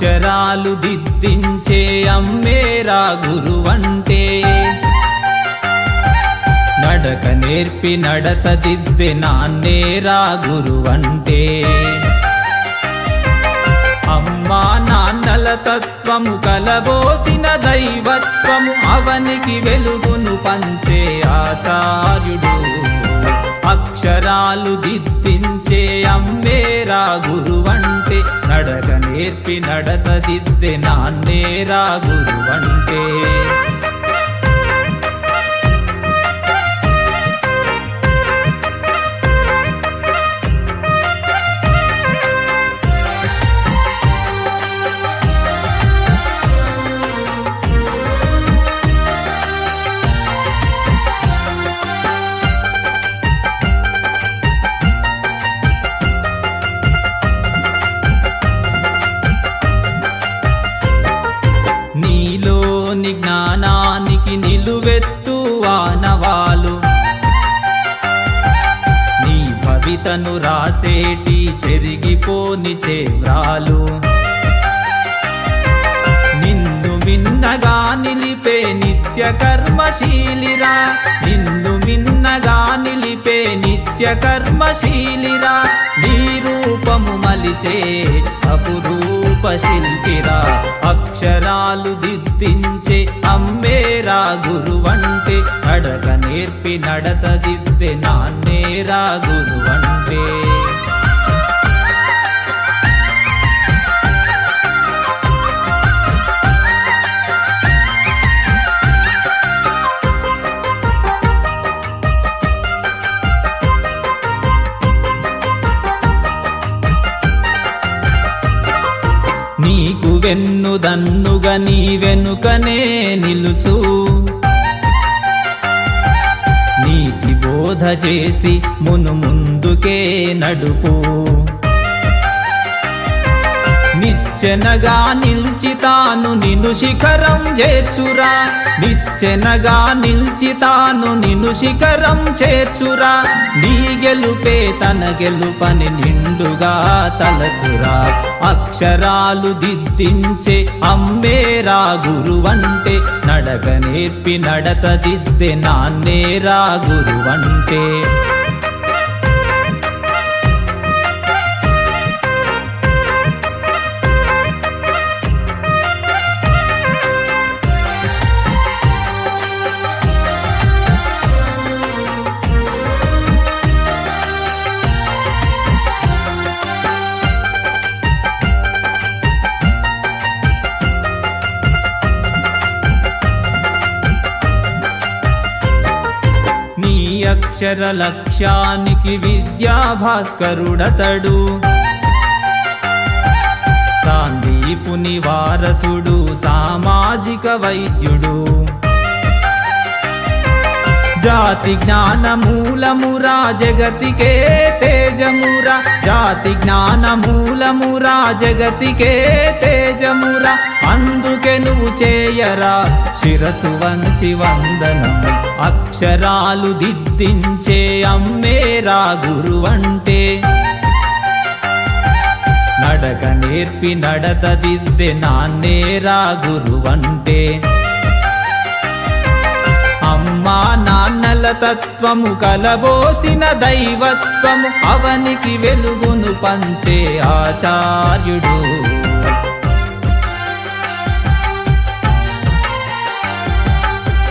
అక్షరాలు దిద్దించే అమ్మేరా గురువంటే నడక నేర్పి నడత దిద్దే నాన్నేరా గురువంటే అమ్మా నాన్నల తత్వము కలబోసిన దైవత్వము అవనికి వెలుగును పంచే ఆచార్యుడు నేర్పి నడత దిద్దే ఆనవాలు నీ భవితను రాసేటి చెరిగిపోని చేవ్రాలు. నిన్ను మిన్నగా నిలిపే నిత్య కర్మశీలిరా. నిన్ను మిన్నగా నిలిపే నిత్య కర్మశీలిరా. నీ రూపము మలిచే అపురూ శిల్పిరా అక్షరాలు దిద్దించే అమ్మేరా గురువంటే అడగ నేర్పి నడత దిద్దే నాన్నేరా గురువంటే. వెన్నుదన్నుగా నీ వెనుకనే నిలుచు. నీతి బోధ చేసి మును ముందుకే నడుపు. నిచ్చెనగా నిల్చితాను నిన్ను శిఖరం చేర్చురా. నిచ్చెనగా నిల్చితాను నిన్ను శిఖరం చేర్చురా. నీ గెలుపే తన గెలుపని నిండుగా తలచురా. అక్షరాలు దిద్దించే అమ్మేరా గురువంటే నడక నేర్పి నడత దిద్దే నాన్నేరా గురువంటే. అక్షర లక్ష్యానికి విద్యా భాస్కరుడతడు సాందీపుని వారసుడు సామాజిక వైద్యుడు. జాతి జ్ఞాన మూలమురా జగతికే తేజమురా. జాతి జ్ఞాన మూలమురా జగతికే తేజమురా. అందుకే నువ్వు చేయరా శిరసు వంచి వందనం అక్షరాలు దిద్దించే అమ్మేరా గురువంటే నడక నేర్పి నడత దిద్దే నాన్నేరా గురువంటే అమ్మా నాన్నల తత్వము కలబోసిన దైవత్వము అవనికి వెలుగును పంచే ఆచార్యుడు.